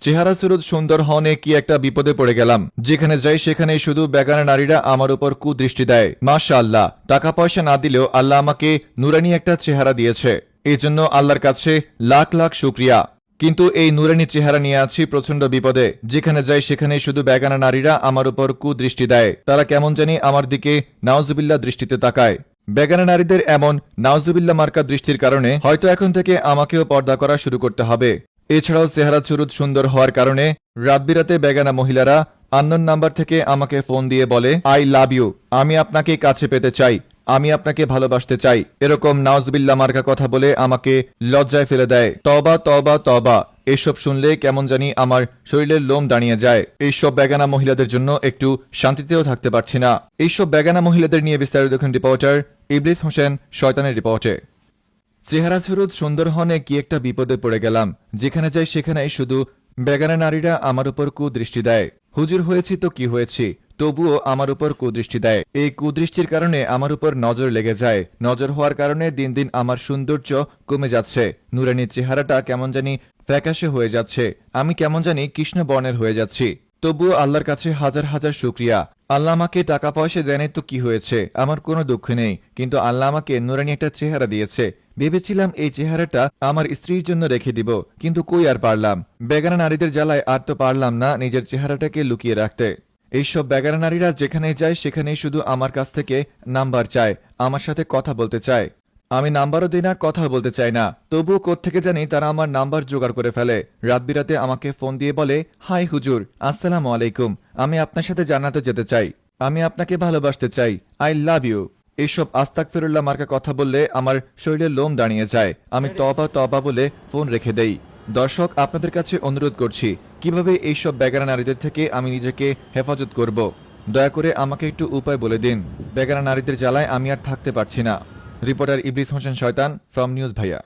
চেহারা সুন্দর হনে কি একটা বিপদে পড়ে গেলাম। যেখানে যাই সেখানে শুধু বেগানা নারীরা আমার উপর কুদৃষ্টি দেয়। মাশা আল্লাহ টাকা পয়সা না দিলেও আল্লাহ আমাকে নুরানি একটা চেহারা দিয়েছে। এই জন্য আল্লাহর কাছে লাখ লাখ শুক্রিয়া। কিন্তু এই নুরানি চেহারা নিয়ে আছি প্রচণ্ড বিপদে। যেখানে যাই সেখানে শুধু বেগানা নারীরা আমার উপর কুদৃষ্টি দেয়। তারা কেমন জানি আমার দিকে নাওজুবিল্লা দৃষ্টিতে তাকায়। বেগানা নারীদের এমন নাওজুবিল্লা মার্কা দৃষ্টির কারণে হয়তো এখন থেকে আমাকেও পর্দা করা শুরু করতে হবে। এছাড়াও চেহারা চুরুত সুন্দর হওয়ার কারণে রাতবিরাতে বেগানা মহিলারা আন্নন নাম্বার থেকে আমাকে ফোন দিয়ে বলে, আই লাভ ইউ, আমি আপনাকে কাছে পেতে চাই। আমি আপনাকে ভালোবাসতে চাই। এরকম নাওজবিল্লা মার্কা কথা বলে আমাকে লজ্জায় ফেলে দেয়। তবা তবা তবা এসব শুনলে কেমন জানি আমার শরীরের লোম দাঁড়িয়ে যায়। এইসব বেগানা মহিলাদের জন্য একটু শান্তিতেও থাকতে পারছি না। এইসব বেগানা মহিলাদের নিয়ে বিস্তারিত দেখুন রিপোর্টার ইবলিস হোসেন, শয়তানের রিপোর্টে। চেহারা চুরুত সুন্দর হনে কি একটা বিপদে পড়ে গেলাম। যেখানে যাই সেখানেই শুধু বেগানা নারীরা আমার উপর কুদৃষ্টি দেয়। হুজুর হয়েছি তো কি হয়েছি? তবুও আমার উপর কুদৃষ্টি দেয়। এই কুদৃষ্টির কারণে আমার উপর নজর লেগে যায়। নজর হওয়ার কারণে দিন দিন আমার সৌন্দর্য কমে যাচ্ছে। নুরানির চেহারাটা কেমন জানি ফ্যাকাশে হয়ে যাচ্ছে। আমি কেমন জানি কৃষ্ণ বর্ণের হয়ে যাচ্ছি। তবুও আল্লাহর কাছে হাজার হাজার শুক্রিয়া। আল্লাহ আমাকে টাকা পয়সা দেয়নি তো কি হয়েছে? আমার কোনো দুঃখ নেই। কিন্তু আল্লাহ আমাকে নুরানি একটা চেহারা দিয়েছে। ভেবেছিলাম এই চেহারাটা আমার স্ত্রীর জন্য রেখে দিব, কিন্তু কই আর পারলাম? বেগানা নারীদের জ্বালায় আর তো পারলাম না নিজের চেহারাটাকে লুকিয়ে রাখতে। এইসব বেগানা নারীরা যেখানে যায়, সেখানেই শুধু আমার কাছ থেকে নাম্বার চায়, আমার সাথে কথা বলতে চায়। আমি নাম্বারও দিই না, কথা বলতে চাই না। তবুও কোত্থেকে জানি তারা আমার নাম্বার জোগাড় করে ফেলে। রাত বিরাতে আমাকে ফোন দিয়ে বলে, হাই হুজুর, আসসালামু আলাইকুম। আমি আপনার সাথে জানাতে যেতে চাই। আমি আপনাকে ভালোবাসতে চাই। I love you. এইসব আস্তাক ফিরুল্লাহ মার্কা কথা বললে আমার শরীরের লোম দাঁড়িয়ে যায়। আমি তবা তবা বলে ফোন রেখে দেই। দর্শক, আপনাদের কাছে অনুরোধ করছি কীভাবে এইসব বেগানা নারীদের থেকে আমি নিজেকে হেফাজত করব? দয়া করে আমাকে একটু উপায় বলে দিন। বেগানা নারীদের জ্বালায় আমি আর থাকতে পারছি না। রিপোর্টার ইবলিস হোসেন শয়তান, ফ্রম নিউজ ভাইয়া।